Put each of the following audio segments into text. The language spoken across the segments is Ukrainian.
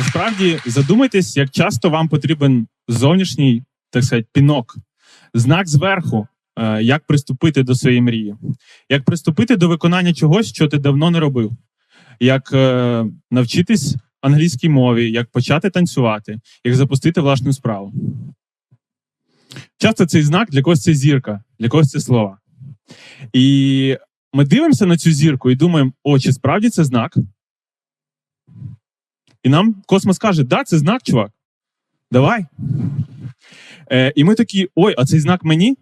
Насправді задумайтесь, як часто вам потрібен зовнішній, так сказати, пінок, знак зверху, е, як приступити до своєї мрії, як приступити до виконання чогось, що ти давно не робив, як е, навчитись англійській мові, як почати танцювати, як запустити власну справу. Часто цей знак для когось це зірка, для когось це слова. І ми дивимося на цю зірку і думаємо, о, чи справді це знак? І нам космос каже: да, це знак, чувак. Давай. Е, І ми такі: ой, а цей знак мені?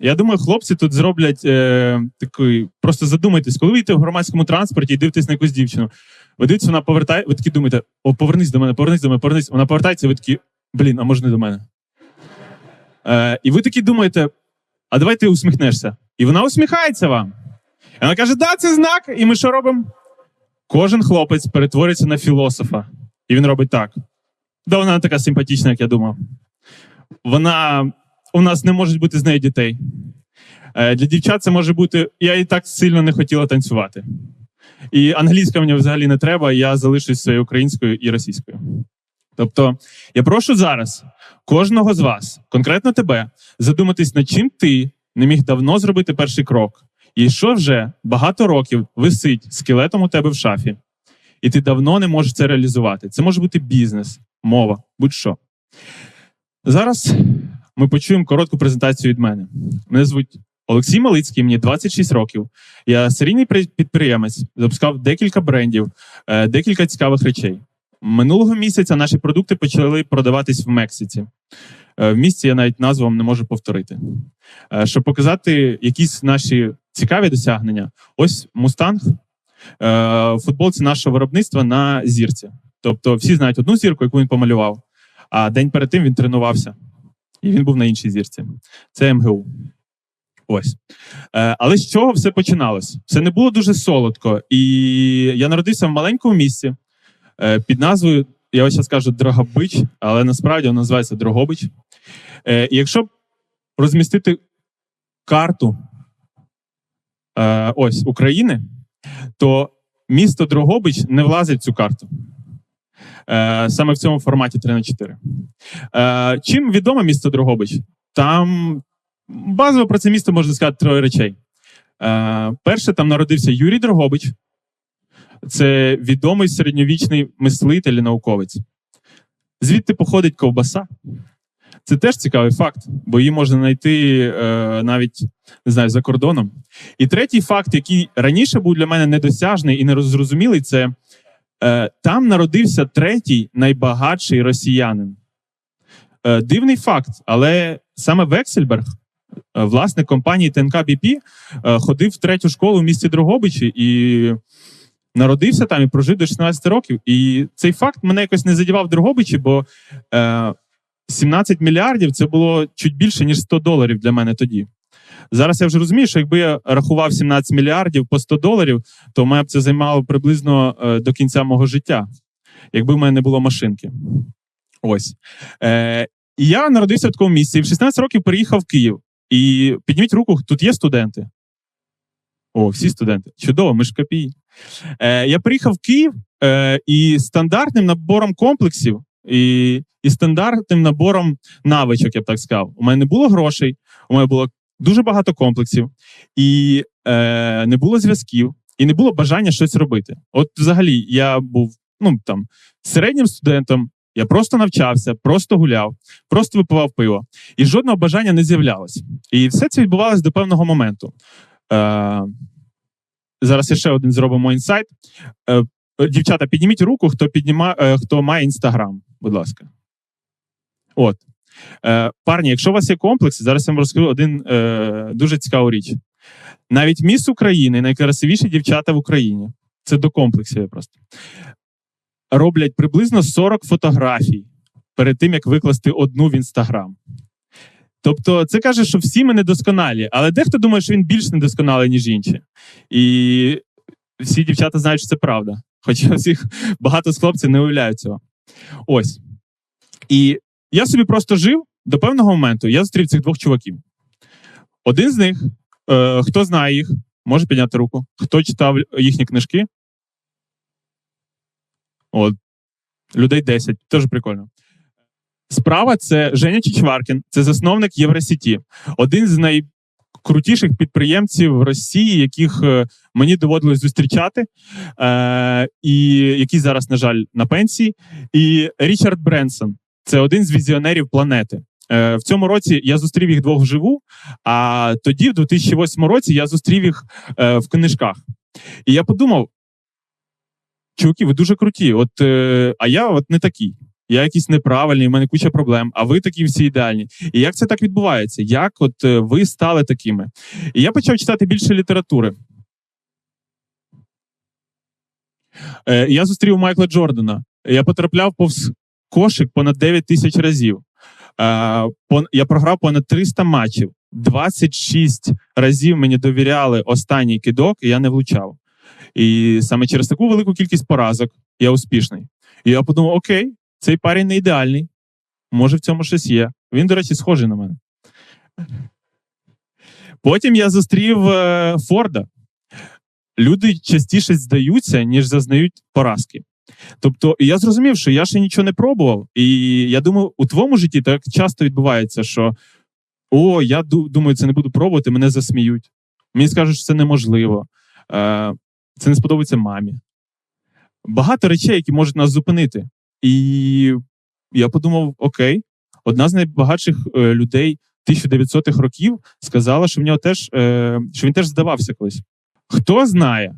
Я думаю, хлопці тут зроблять е, такий. Просто задумайтесь, коли ви йдете в громадському транспорті і дивитесь на якусь дівчину. Ви дивитесь, вона повертає, ви такі думаєте, о, повернись до мене, повернись до мене, повернись. Вона повертається, ви такі, блін, а може не до мене. Е, І ви такі думаєте, а давай ти усміхнешся. І вона усміхається вам. І вона каже: да, це знак. І ми що робимо? Кожен хлопець перетворюється на філософа. І він робить так. Да, вона не така симпатична, як я думав. Вона у нас не може бути з нею дітей. Е, Для дівчат це може бути. Я і так сильно не хотіла танцювати. І англійська мені взагалі не треба, я залишусь своєю українською і російською. Тобто, я прошу зараз кожного з вас, конкретно тебе, задуматись, над чим ти не міг давно зробити перший крок, і що вже багато років висить скелетом у тебе в шафі, і ти давно не можеш це реалізувати. Це може бути бізнес, мова, будь-що. Зараз ми почуємо коротку презентацію від мене. Мене звуть Олексій Малицький, мені 26 років. Я серійний підприємець, запускав декілька брендів, е, декілька цікавих речей. Минулого місяця наші продукти почали продаватись в Мексиці. Е, В місті я навіть назву вам не можу повторити. Е, Щоб показати якісь наші цікаві досягнення, ось Мустанг е, в футболці нашого виробництва на зірці. Тобто, всі знають одну зірку, яку він помалював, а день перед тим він тренувався, і він був на іншій зірці. Це МГУ. Ось. Е, Але з чого все починалось? Все не було дуже солодко. І я народився в маленькому місці е, під назвою, я ось зараз кажу Дрогобич, але насправді воно називається Дрогобич. І якщо розмістити карту ось України, то місто Дрогобич не влазить в цю карту. Е, Саме в цьому форматі 3 на 4. Е, Чим відоме місто Дрогобич? Там базово про це місто можна сказати троє речей. Е, Перше, там народився Юрій Дрогобич. Це відомий середньовічний мислитель і науковець. Звідти походить ковбаса. Це теж цікавий факт, бо її можна знайти е, навіть не знаю, за кордоном. І третій факт, який раніше був для мене недосяжний і нерозрозумілий, це е, там народився третій найбагатший росіянин. Е, дивний факт, але саме Вексельберг, е, власник компанії ТНК БП, е, ходив в третю школу в місті Дрогобичі і народився там і прожив до 16 років. І цей факт мене якось не задівав в Дрогобичі, бо е, 17 мільярдів це було чуть більше, ніж 100 доларів для мене тоді. Зараз я вже розумію, що якби я рахував 17 мільярдів по 100 доларів, то мене б це займало приблизно е, до кінця мого життя, якби в мене не було машинки. Ось. Е, І я народився в такому місці, в 16 років переїхав в Київ. І підніміть руку, тут є студенти. О, всі студенти. Чудово, ми ж копії. Е, Я приїхав в Київ е, і стандартним набором комплексів, і і стандартним набором навичок, я б так сказав. У мене не було грошей, у мене було дуже багато комплексів, і е, не було зв'язків, і не було бажання щось робити. От, взагалі, я був ну там середнім студентом, я просто навчався, просто гуляв, просто випивав пиво, і жодного бажання не з'являлось. І все це відбувалось до певного моменту. Е, Зараз ще один зробимо інсайт. Е, Дівчата, підніміть руку, хто підніма, е, хто має інстаграм, будь ласка. От. Е, Парні, якщо у вас є комплекс, зараз я вам розкажу один е, дуже цікаву річ. Навіть міс України, найкрасивіші дівчата в Україні, це до комплексів просто. Роблять приблизно 40 фотографій перед тим, як викласти одну в інстаграм. Тобто, це каже, що всі ми недосконалі, але дехто думає, що він більш недосконалий, ніж інші. І всі дівчата знають, що це правда. Хоча всіх багато з хлопців не уявляють цього. Ось. І я собі просто жив до певного моменту. Я зустрів цих двох чуваків. Один з них, е, хто знає їх, може підняти руку. Хто читав їхні книжки? От. людей 10. Теж прикольно. Справа це Женя Чичваркін, це засновник Євросіті, один з найкрутіших підприємців Росії, яких е, мені доводилось зустрічати, е, і який зараз, на жаль, на пенсії. І Річард Бренсон це один з візіонерів планети. Е, в цьому році я зустрів їх двох вживу, а тоді, в 2008 році, я зустрів їх е, в книжках. І я подумав: чуваки, ви дуже круті. От, е, а я от не такий. Я якийсь неправильний, в мене куча проблем, а ви такі всі ідеальні. І як це так відбувається? Як от е, ви стали такими? І я почав читати більше літератури. Е, я зустрів Майкла Джордана. Я потрапляв повз кошик понад 9 тисяч разів. Е, я програв понад 300 матчів. 26 разів мені довіряли останній кидок, і я не влучав. І саме через таку велику кількість поразок я успішний. І я подумав: окей, цей парень не ідеальний. Може, в цьому щось є. Він, до речі, схожий на мене. Потім я зустрів е, Форда. Люди частіше здаються, ніж зазнають поразки. Тобто, я зрозумів, що я ще нічого не пробував. І я думаю, у твоєму житті так часто відбувається, що о, я ду- думаю, це не буду пробувати, мене засміють. Мені скажуть, що це неможливо. Е, це не сподобається мамі. Багато речей, які можуть нас зупинити. І я подумав: окей, одна з найбагатших е, людей 1900-х років сказала, що в нього теж е, що він теж здавався колись. Хто знає,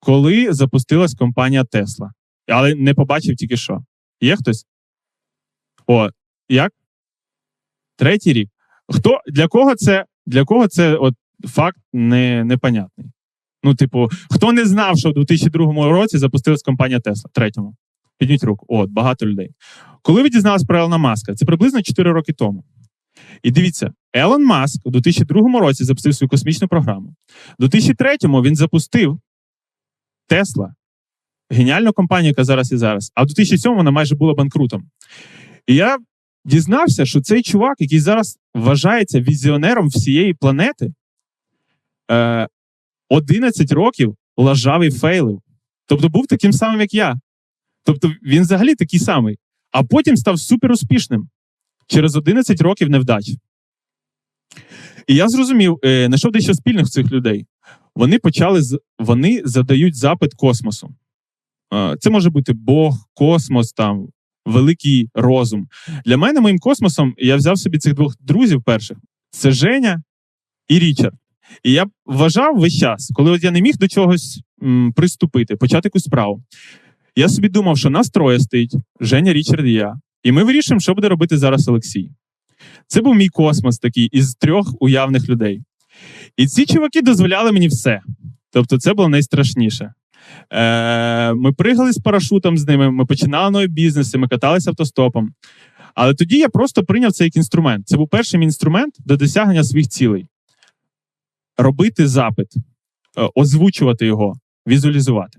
коли запустилась компанія Тесла, але не побачив тільки що. Є хтось? О, як? Третій рік. Хто для кого це для кого це от факт не, непонятний? Ну, типу, хто не знав, що в 2002 році запустилась компанія Тесла? Третьому. Підніть руку. От, багато людей. Коли ви дізналися про Елона Маска? Це приблизно 4 роки тому. І дивіться, Елон Маск у 2002 році запустив свою космічну програму. У 2003 він запустив Тесла, геніальну компанію, яка зараз і зараз. А в 2007 вона майже була банкрутом. І я дізнався, що цей чувак, який зараз вважається візіонером всієї планети, е, 11 років лажав і фейлив. Тобто був таким самим, як я. Тобто він взагалі такий самий. А потім став суперуспішним через 11 років невдач. І я зрозумів, е, знайшов дещо спільних цих людей. Вони почали вони задають запит космосу. Е, Це може бути Бог, космос, там, великий розум. Для мене моїм космосом я взяв собі цих двох друзів перших: це Женя і Річард. І я вважав весь час, коли от я не міг до чогось м, приступити, почати якусь справу. Я собі думав, що нас троє стоїть Женя, Річард і я. І ми вирішимо, що буде робити зараз Олексій. Це був мій космос такий із трьох уявних людей. І ці чуваки дозволяли мені все. Тобто, це було найстрашніше. Е, ми пригали з парашутом з ними, ми починали нові бізнеси, ми каталися автостопом. Але тоді я просто прийняв це як інструмент. Це був перший інструмент до досягнення своїх цілей. Робити запит, е, озвучувати його, візуалізувати.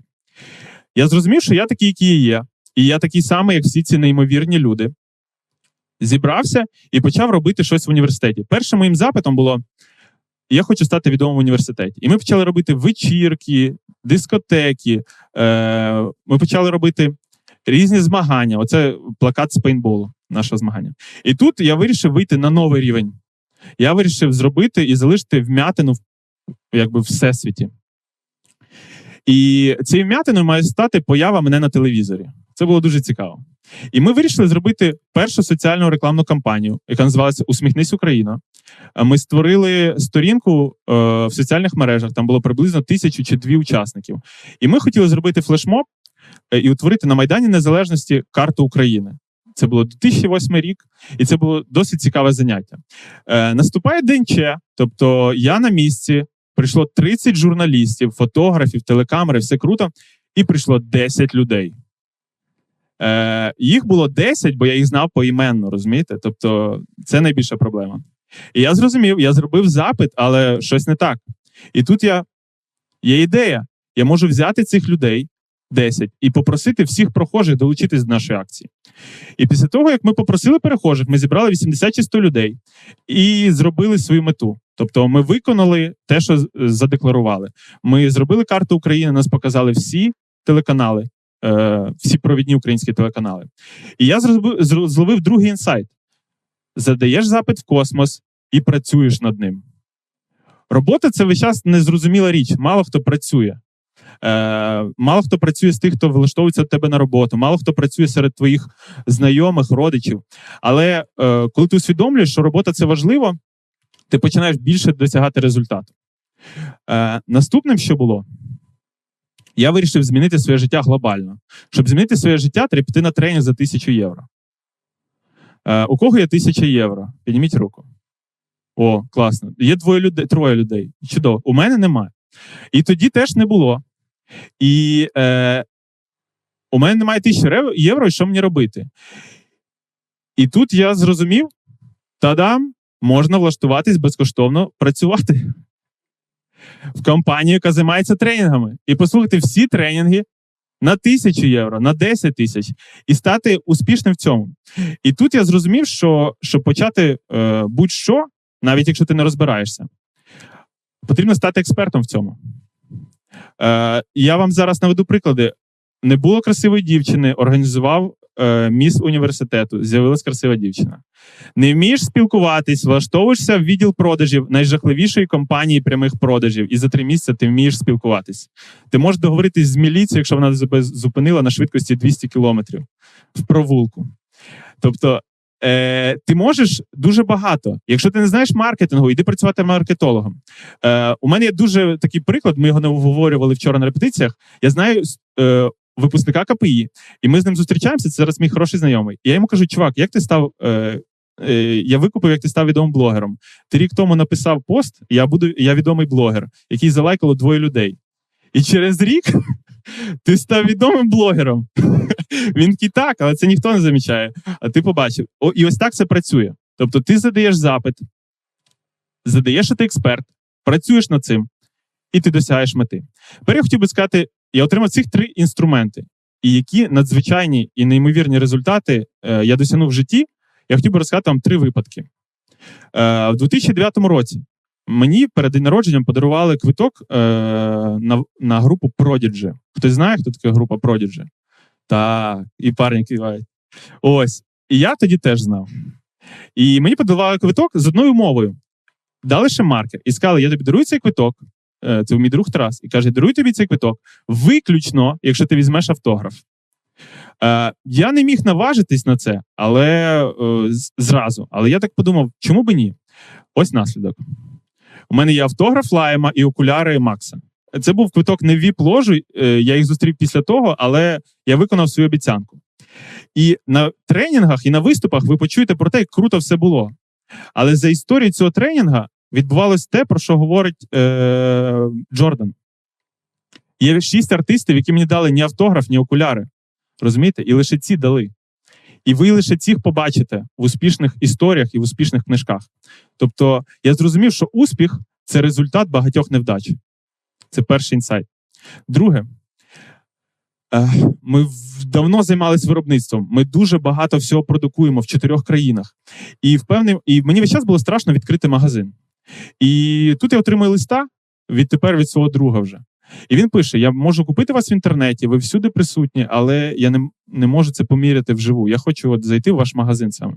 Я зрозумів, що я такий, який я є, і я такий самий, як всі ці неймовірні люди. Зібрався і почав робити щось в університеті. Першим моїм запитом було: я хочу стати відомим в університеті. І ми почали робити вечірки, дискотеки. Е, ми почали робити різні змагання. Оце плакат з пейнтболу, наше змагання. І тут я вирішив вийти на новий рівень. Я вирішив зробити і залишити вмятину якби, всесвіті. І цією вмятиною має стати поява мене на телевізорі. Це було дуже цікаво. І ми вирішили зробити першу соціальну рекламну кампанію, яка називалася Усміхнись Україна. Е, Ми створили сторінку е, в соціальних мережах. Там було приблизно тисячу чи дві учасників. І ми хотіли зробити флешмоб е, і утворити на Майдані Незалежності карту України. Це було 2008 рік, і це було досить цікаве заняття. Наступає день Че, тобто я на місці, прийшло 30 журналістів, фотографів, телекамери, все круто, і прийшло 10 людей. Е, їх було 10, бо я їх знав поіменно, розумієте? Тобто, це найбільша проблема. І я зрозумів, я зробив запит, але щось не так. І тут я є ідея. Я можу взяти цих людей 10 і попросити всіх прохожих долучитись до нашої акції. І після того, як ми попросили перехожих, ми зібрали 80 чи 100 людей і зробили свою мету. Тобто, ми виконали те, що задекларували. Ми зробили карту України, нас показали всі телеканали. е, всі провідні українські телеканали. І я зловив другий інсайт: задаєш запит в космос і працюєш над ним. Робота це весь час незрозуміла річ. Мало хто працює. Е, мало хто працює з тих, хто влаштовується тебе на роботу, мало хто працює серед твоїх знайомих, родичів. Але е, коли ти усвідомлюєш, що робота це важливо, ти починаєш більше досягати результату. Е, наступним, що було, я вирішив змінити своє життя глобально. Щоб змінити своє життя, треба піти на тренінг за тисячу євро. Е, у кого є тисяча євро? Підніміть руку. О, класно. Є двоє людей, троє людей. Чудово. У мене немає. І тоді теж не було. І е, у мене немає тисячі євро, і що мені робити? І тут я зрозумів: та-дам, можна влаштуватись безкоштовно працювати в компанію, яка займається тренінгами. І послухати всі тренінги на тисячу євро, на 10 тисяч, і стати успішним в цьому. І тут я зрозумів, що щоб почати е, будь-що, навіть якщо ти не розбираєшся, потрібно стати експертом в цьому. Е, я вам зараз наведу приклади. Не було красивої дівчини, організував е, міс університету, з'явилась красива дівчина. Не вмієш спілкуватись, влаштовуєшся в відділ продажів найжахливішої компанії прямих продажів, і за три місяці ти вмієш спілкуватись. Ти можеш договоритись з міліцією, якщо вона тебе зупинила на швидкості 200 кілометрів в провулку. Тобто, е, ти можеш дуже багато. Якщо ти не знаєш маркетингу, йди працювати маркетологом. Е, у мене є дуже такий приклад. Ми його не обговорювали вчора на репетиціях. Я знаю е, випускника КПІ, і ми з ним зустрічаємося. Це зараз мій хороший знайомий. І я йому кажу: чувак, як ти став? Е, е, я викупив, як ти став відомим блогером. Ти рік тому написав пост. Я буду, я відомий блогер, який залайкало двоє людей. І через рік ти став відомим блогером. Він такий так, але це ніхто не замічає. А ти побачив. О, і ось так це працює. Тобто, ти задаєш запит, задаєш, що ти експерт, працюєш над цим, і ти досягаєш мети. Тепер я хотів би сказати, я отримав цих три інструменти, і які надзвичайні і неймовірні результати е, я досягнув в житті. Я хотів би розказати вам три випадки. Е, в 2009 році мені перед день народженням подарували квиток е, на, на групу Prodigy. Хтось знає, хто така група Prodigy? Так, і парні кивають. Ось. І я тоді теж знав. І мені подарували квиток з одною мовою. Дали ще маркер і сказали: я тобі дарую цей квиток. Е, Це мій друг Тарас, і каже: дарую тобі цей квиток виключно, якщо ти візьмеш автограф. Е, я не міг наважитись на це, але е, зразу. Але я так подумав, чому би ні? Ось наслідок. У мене є автограф Лайма і окуляри Макса. Це був квиток не в віп-ложу, я їх зустрів після того, але я виконав свою обіцянку. І на тренінгах і на виступах ви почуєте про те, як круто все було. Але за історією цього тренінга відбувалось те, про що говорить е, Джордан. Є шість артистів, які мені дали ні автограф, ні окуляри. Розумієте? І лише ці дали. І ви лише цих побачите в успішних історіях і в успішних книжках. Тобто, я зрозумів, що успіх це результат багатьох невдач. Це перший інсайт. Друге, е, ми давно займалися виробництвом. Ми дуже багато всього продукуємо в чотирьох країнах. І впевнений, і мені весь час було страшно відкрити магазин. І тут я отримую листа відтепер від свого друга вже. І він пише: Я можу купити вас в інтернеті, ви всюди присутні, але я не, не можу це поміряти вживу. Я хочу от зайти в ваш магазин саме.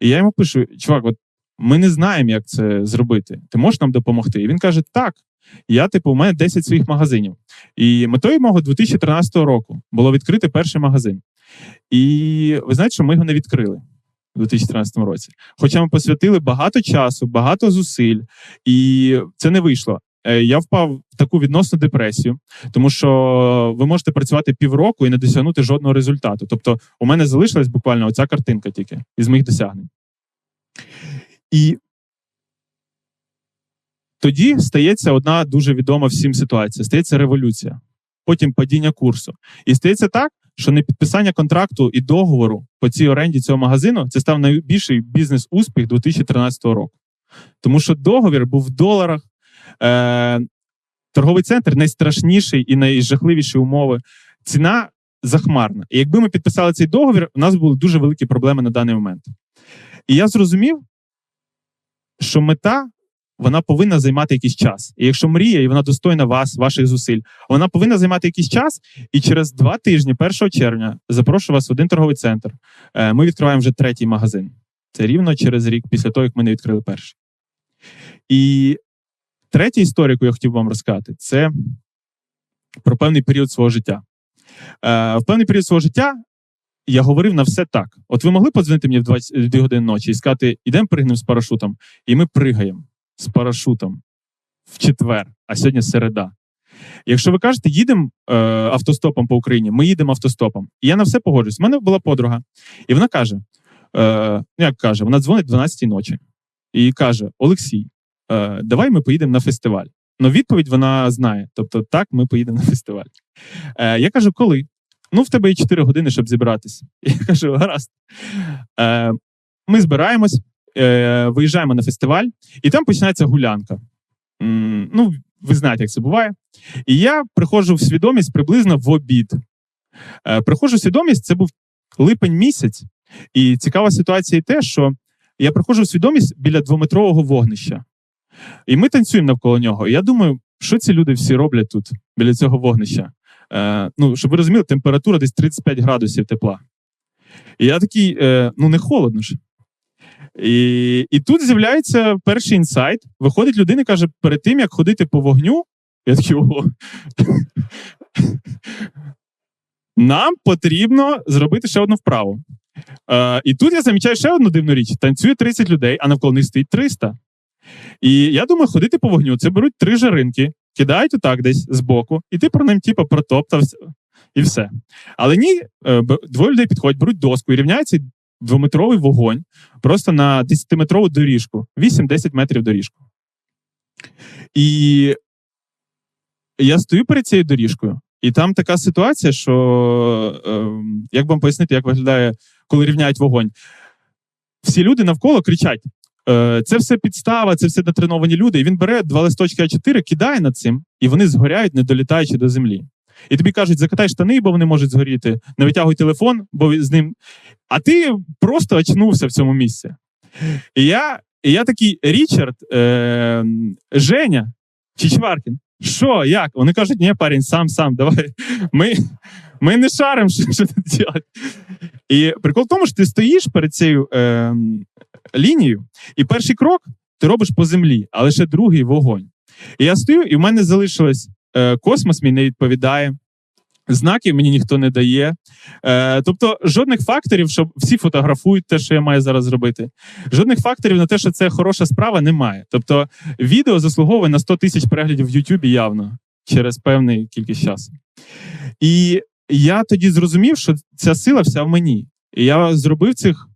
І я йому пишу: чувак, от ми не знаємо, як це зробити. Ти можеш нам допомогти? І він каже: Так. Я, типу, у мене 10 своїх магазинів. І метою мого 2013 року було відкрити перший магазин. І ви знаєте, що ми його не відкрили у 2013 році. Хоча ми посвятили багато часу, багато зусиль, і це не вийшло. Е, Я впав в таку відносну депресію, тому що ви можете працювати півроку і не досягнути жодного результату. Тобто, у мене залишилась буквально оця картинка тільки із моїх досягнень. І тоді стається одна дуже відома всім ситуація: стається революція, потім падіння курсу. І стається так, що не підписання контракту і договору по цій оренді цього магазину це став найбільший бізнес-успіх 2013 року. Тому що договір був в доларах. Е, торговий центр найстрашніший і найжахливіші умови. Ціна захмарна. І якби ми підписали цей договір, у нас були дуже великі проблеми на даний момент. І я зрозумів, що мета вона повинна займати якийсь час. І якщо мрія, і вона достойна вас, ваших зусиль, вона повинна займати якийсь час. І через два тижні, 1 червня, запрошую вас в один торговий центр. Е, Ми відкриваємо вже третій магазин. Це рівно через рік після того, як ми не відкрили перший. І третя історія, яку я хотів вам розказати, це про певний період свого життя. Е, В певний період свого життя я говорив на все так. От ви могли подзвонити мені в 22 години ночі і сказати: ідемо пригнемо з парашутом, і ми пригаємо з парашутом в четвер, а сьогодні середа. Якщо ви кажете, їдемо е, автостопом по Україні, ми їдемо автостопом. І я на все погоджуюсь. У мене була подруга, і вона каже: е, ну, як каже, вона дзвонить 12 ночі і каже: Олексій, е, давай ми поїдемо на фестиваль. Ну, відповідь вона знає. Тобто, так, ми поїдемо на фестиваль. Е, я кажу, коли? Ну, в тебе є 4 години, щоб зібратися. Я кажу, гаразд. Е, ми збираємось, е, виїжджаємо на фестиваль, і там починається гулянка. Ну, ви знаєте, як це буває. І я приходжу в свідомість приблизно в обід. Е, приходжу в свідомість, це був липень місяць, і цікава ситуація і те, що я приходжу в свідомість біля двометрового вогнища. І ми танцюємо навколо нього. І я думаю, що ці люди всі роблять тут, біля цього вогнища. Е, ну, щоб ви розуміли, температура десь 35 градусів тепла. І я такий, е, ну не холодно ж. І, і тут з'являється перший інсайт. Виходить людина і каже: перед тим, як ходити по вогню, я такий ого. Нам потрібно зробити ще одну вправу. Е, і тут я замічаю ще одну дивну річ: танцює 30 людей, а навколо них стоїть 300. І я думаю, ходити по вогню це беруть три жаринки, кидають отак десь збоку, і ти про ним, типу, протоптався, і все. Але ні, е, двоє людей підходять, беруть доску і рівняється двометровий вогонь просто на 10-метрову доріжку, 8-10 метрів доріжку. І я стою перед цією доріжкою, і там така ситуація, що е, як вам пояснити, як виглядає, коли рівняють вогонь. Всі люди навколо кричать: е, це все підстава, це все натреновані люди. І він бере два листочки А4, кидає над цим, і вони згоряють, не долітаючи до землі. І тобі кажуть, закатай штани, бо вони можуть згоріти, не витягуй телефон, бо з ним. А ти просто очнувся в цьому місці. І я, і я такий Річард, е, Женя Чичваркін. Що, як? Вони кажуть, ні, парень, сам, сам, давай. Ми, ми не шаримо, що, що тут робити. І прикол в тому, що ти стоїш перед цією е, лінією, і перший крок ти робиш по землі, а лише другий вогонь. І я стою, і в мене залишилось космос, мені не відповідає. Знаків мені ніхто не дає. Е, тобто, жодних факторів, щоб всі фотографують те, що я маю зараз зробити. Жодних факторів на те, що це хороша справа, немає. Тобто, відео заслуговує на 100 тисяч переглядів в Ютубі явно через певний кількість часу. І я тоді зрозумів, що ця сила вся в мені. І я зробив цих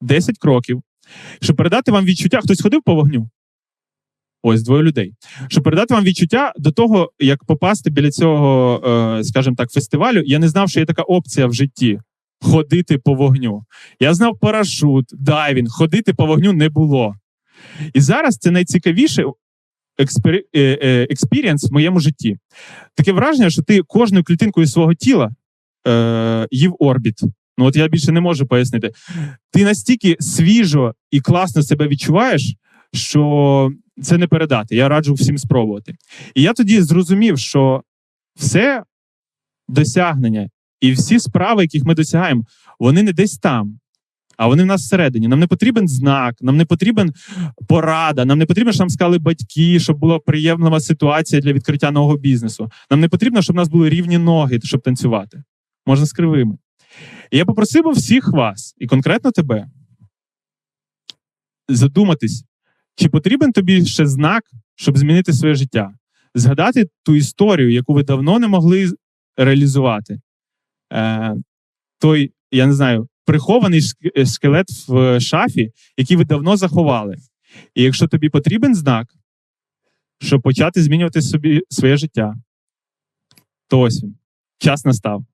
10 кроків, щоб передати вам відчуття. Хтось ходив по вогню? Ось двоє людей. Щоб передати вам відчуття до того, як попасти біля цього, е, скажімо так, фестивалю, я не знав, що є така опція в житті ходити по вогню. Я знав парашут, дайвінг, ходити по вогню не було. І зараз це найцікавіше е, е, експірієнс в моєму житті. Таке враження, що ти кожною клітинкою свого тіла е, їв орбіт. Ну от я більше не можу пояснити. Ти настільки свіжо і класно себе відчуваєш, що це не передати. Я раджу всім спробувати. І я тоді зрозумів, що все досягнення і всі справи, яких ми досягаємо, вони не десь там, а вони в нас всередині. Нам не потрібен знак, нам не потрібен порада, нам не потрібно, щоб нам сказали батьки, щоб була приємна ситуація для відкриття нового бізнесу. Нам не потрібно, щоб у нас були рівні ноги, щоб танцювати. Можна з кривими. І я попросив би всіх вас, і конкретно тебе, задуматись, чи потрібен тобі ще знак, щоб змінити своє життя? Згадати ту історію, яку ви давно не могли реалізувати. Е, той, я не знаю, прихований скелет в шафі, який ви давно заховали. І якщо тобі потрібен знак, щоб почати змінювати собі своє життя, то ось він. Час настав.